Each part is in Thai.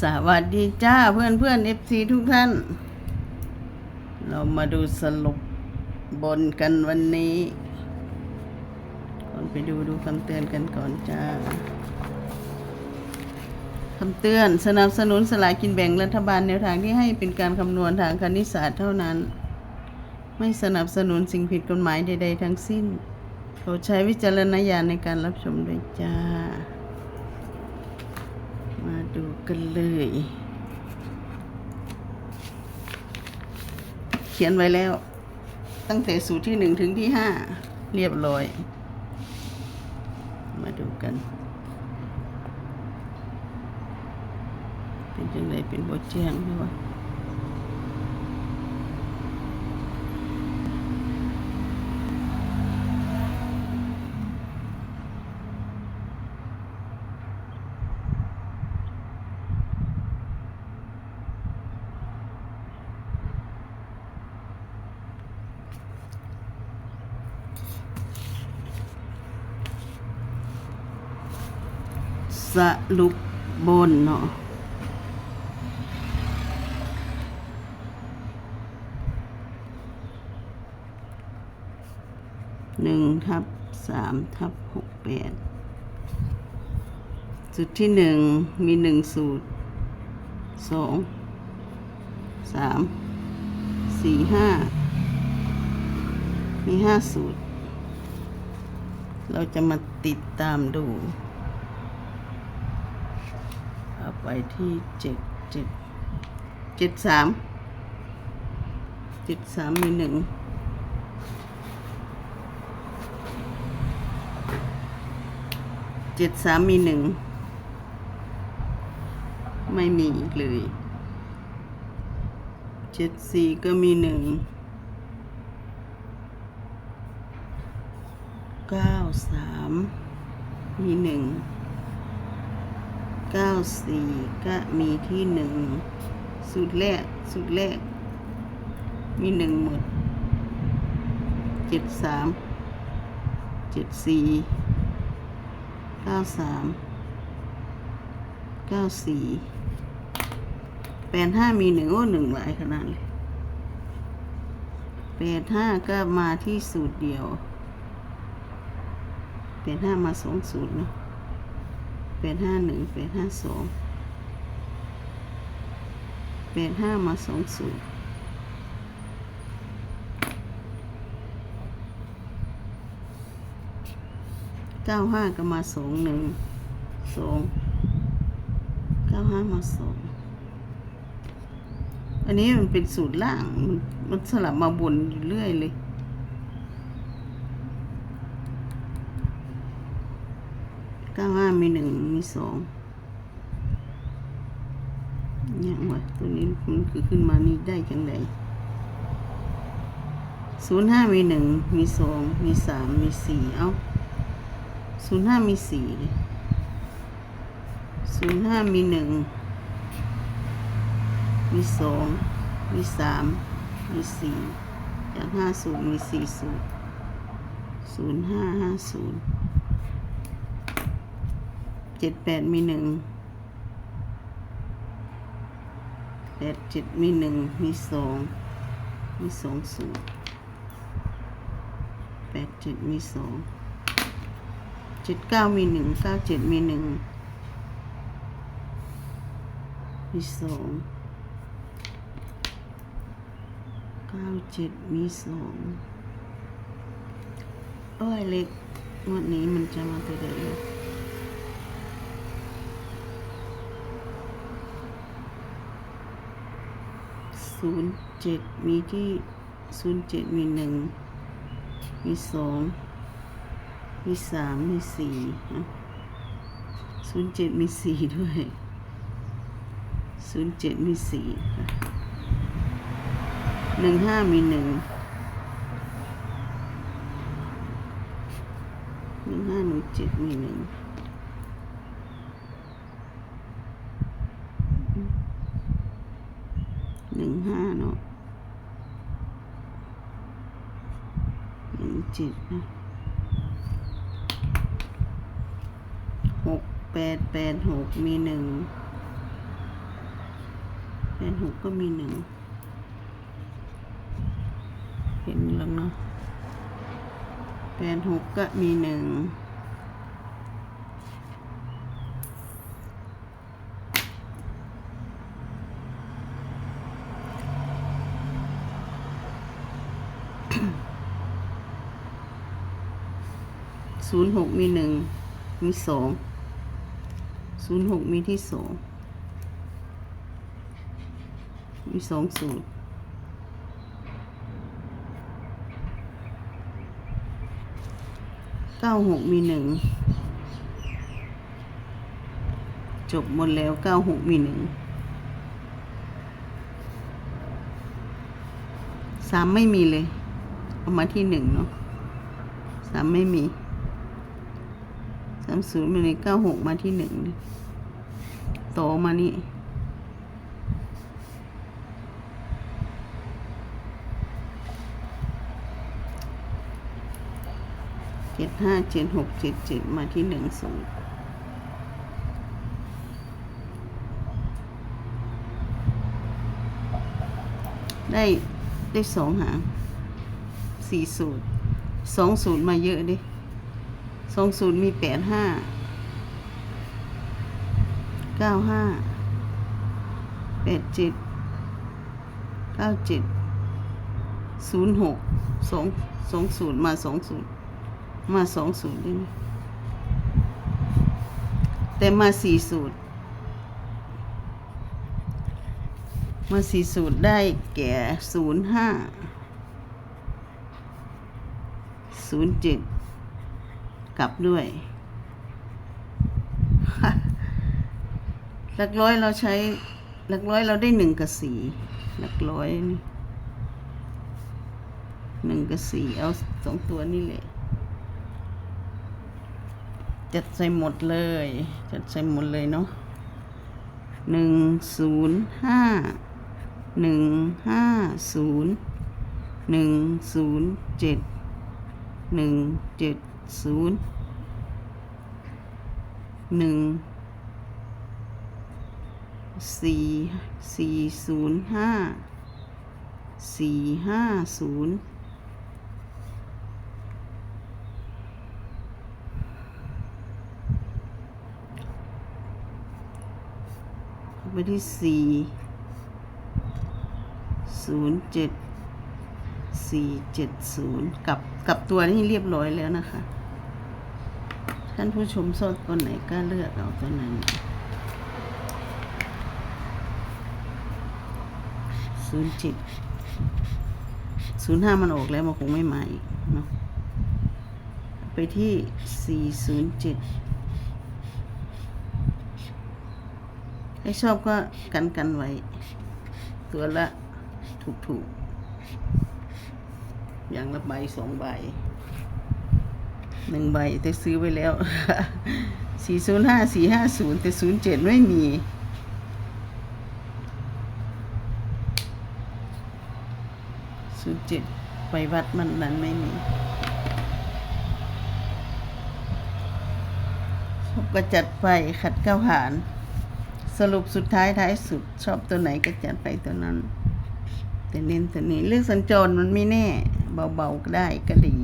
สวัสดีจ้าเพื่อนเพื่อนเอฟซีทุกท่าน เรามาดูสรุปบนกันวันนี้ก่อนไปดูดูคำเตือนกันก่อนจ้าคำเตือนสนับสนุนสลากินแบ่งรัฐบาลแนวทางที่ให้เป็นการคำนวณทางคณิตศาสตร์เท่านั้น ไม่สนับสนุนสิ่งผิดกฎหมายใด ๆ ทั้งสิ้นโปรดใช้วิจารณญาณในการรับชมด้วยจ้า มาดูกันเลย เขียนไว้แล้ว ตั้งแต่สูตรที่หนึ่งถึงที่ห้าเรียบร้อย มาดูกัน เป็นยังไงเป็นบทแจ้งด้วย สรุปบนเนาะหนึ่งทับสามทับหกแปดสูตรที่หนึ่งมีหนึ่งสูตรสองสามสี่ห้ามีห้าสูตร เราจะมาติดตามดู เอาไปที่เจ็ดเจ็ดเจ็ดสามเจ็ดสามมีหนึ่งเจ็ดสามมีหนึ่งไม่มีอีกเลยเจ็ดสี่ก็มีหนึ่งเก้าสามมีหนึ่ง เก้าสี่ก็มีที่หนึ่งสูตรแรกสูตรแรก มีหนึ่งหมดเจ็ดสามเจ็ดสี่เก้าสามเก้าสี่แปดห้ามีหนึ่งโอ้หนึ่งหลายขนาดเลยแปดห้าก็มาที่สูตรเดียวแปดห้ามาสองสูตรเนาะ แปดห้าหนึ่งแปดห้าสองแปดห้ามาสองสูตรเก้าห้าก็มาสองหนึ่งสองเก้าห้ามาสองอันนี้มันเป็นสูตรล่าง มันสลับมาบนอยู่เรื่อยเลย เก้าห้ามีหนึ่งมีสองยังวะตัวนี้มันคือขึ้นมานี่ได้จังไดศูนย์ห้ามีหนึ่งมีสองมีสามมีสี่เอาศูนย์ห้ามีสี่ศูนย์ห้ามีหนึ่งมีสองมีสามมีสี่จากห้าศูนย์มีสี่ศูนย์ศูนย์ห้าห้าศูนย์ เจ็ดแปดมีหนึ่งแปดเจ็ดมีหนึ่งมีสองมีสองศูนย์แปดเจ็ดมีสองเจ็ดเก้ามีหนึ่งเก้าเจ็ดมีหนึ่งมีสองเก้าเจ็ดมีสองโอ้ยเล็กงวันนี้มันจะมาตัวเดียว ศูนย์เจ็ดมีที่ศูนย์เจ็ดมีหนึ่งมีสองมีสามมีสี่ศูนย์เจ็ดมีสี่ด้วยศูนย์เจ็ดมีสี่หนึ่งห้ามีหนึ่งหนึ่งห้าหนึ่งเจ็ดมีหนึ่ง หนึ่งห้าเนาะหนึ่งเจ็ดนะหกแปดแปดหกมีหนึ่งแปดหกก็มีหนึ่งเห็นแล้วเนาะแปดหกก็มีหนึ่ง ศูนย์หกมีหนึ่งมีสองศูนย์หกมีที่สองมีสองสูตรเก้าหกมีหนึ่งจบหมดแล้วเก้าหกมีหนึ่งสามไม่มีเลย เอามาที่หนึ่งเนาะสามไม่มีามศูนย์มาเลยเก้าหกมาที่หนึ่งต่อมานี่เจ็ดห้าเจ็ดหกเจ็ดเจ็ดมาที่หนึ่งศูนย์ได้ได้สองหางสี่สูตรสองสูตรมาเยอะดิ สองสูตรมีแปดห้าเก้าห้าแปดเจ็ดเก้าเจ็ดศูนย์หกสองสองสูตรมาสองสูตรมาสองสูตรด้วยนะแต่มาสี่สูตรมาสี่สูตรได้แก่ศูนย์ห้าศูนย์เจ็ด ลับด้วย หลักร้อยเราใช้ หลักร้อยเราได้หนึ่งกับสี่หลักร้อยนี่หนึ่งกับสี่เอาสองตัวนี่แหละจัดใส่หมดเลย จัดใส่หมดเลยเนาะหนึ่งศูนย์ห้าหนึ่งห้าศูนย์หนึ่งศูนย์เจ็ดหนึ่งเจ็ดศูนย์ หนึ่งสี่สี่ศูนย์ห้าสี่ห้าศูนย์ไปที่สี่ศูนย์เจ็ดสี่เจ็ดศูนย์กับกับตัวนี้เรียบร้อยแล้วนะคะ ท่านผู้ชมชอบตัวไหนก็เลือกเอาตัวนั้น ศูนย์จ็ดศูนย์ห้ามันออกแล้วมันคงไม่มาอีกเนาะ ไปที่สี่ศูนย์เจ็ดถ้าชอบก็กันกันไว้ ตัวละถูกถูกๆอย่างละใบสองใบ หนึ่งใบแต่ซื้อไว้แล้วสี่ศูนย์ห้าสี่ห้าศูนย์แต่ศูนย์เจ็ดไม่มีศูนย์เจ็ดไปวัดมันนั้นไม่มีชอบก็จัดไปขัดเก้าหานสรุปสุดท้ายท้ายสุด ชอบตัวไหนก็จัดไปตัวนั้น แต่เน้นตัวนี้เรื่องสัญจรมันไม่แน่ เบาๆก็ได้ก็ดี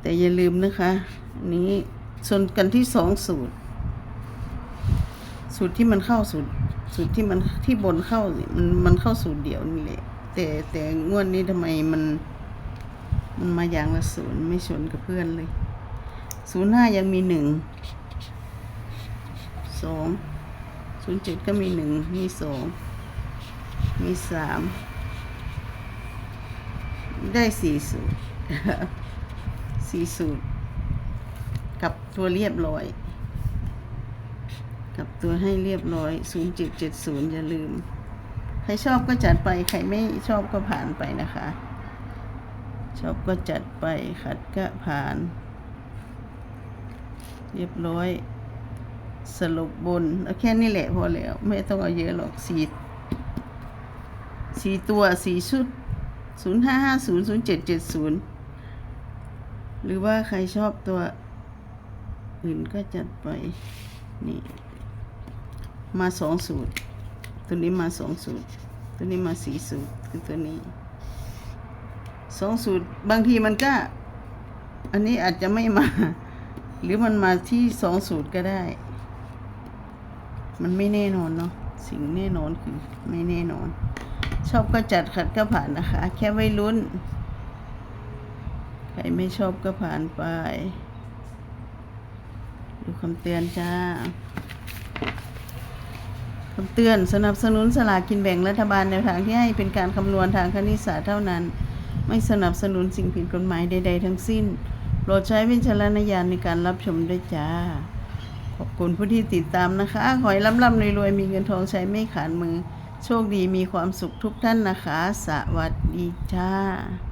แต่อย่าลืมนะคะอันนี้ส่วนกันที่สองสูตร สูตรที่มันเข้าสูตร สูตรที่มันที่บนเข้ามันมันเข้าสูตรเดียวนี่แหละแต่แต่งวดนี้ทำไมมันมันมาอย่างละศูนย์ไม่ชนกับเพื่อนเลยศูนย์ห้ายังมีหนึ่งสองศูนย์เจ็ดก็มีหนึ่งมีสองมีสามได้สี่สูตร สีสูตร กับตัวเรียบร้อย กับตัวให้เรียบร้อย 0770 อย่าลืม ใครชอบก็จัดไป ใครไม่ชอบก็ผ่านไปนะคะ ชอบก็จัดไป ขัดก็ผ่าน เรียบร้อย สรุปบนเอาแค่นี้แหละพอแล้ว ไม่ต้องเอาเยอะหรอกสีสี่ตัวสี่ชุด 0 5 5 0 0 7 7 0 หรือว่าใครชอบตัวอื่นก็จัดไป นี่ มาสองสูตร ตัวนี้มาสองสูตร ตัวนี้มาสี่สูตรคือตัวนี้สองสูตร บางทีมันก็ อันนี้อาจจะไม่มา หรือมันมาที่สองสูตรก็ได้ มันไม่แน่นอนเนาะสิ่งแน่นอนคือไม่แน่นอน ชอบก็จัดขัดก็ผ่านนะคะ แค่ไม่ลุ้น รไม่ชอบก็ผ่านไป ดูคำเตือนจ้าคำเตือนสนับสนุนสลากกินแบ่งรัฐบาลแนวทางที่ให้เป็นการคำนวณทางคณิตศาสตร์เท่านั้น ไม่สนับสนุนสิ่งผิดกฎหมายใด ๆ ทั้งสิ้น โปรดใช้วิจารณญาณในการรับชมด้วยจ้า ขอบคุณผู้ที่ติดตามนะคะ ขอให้ร่ำๆรวยๆมีเงินทองใช้ไม่ขาดมือ โชคดีมีความสุขทุกท่านนะคะ สวัสดีจ้า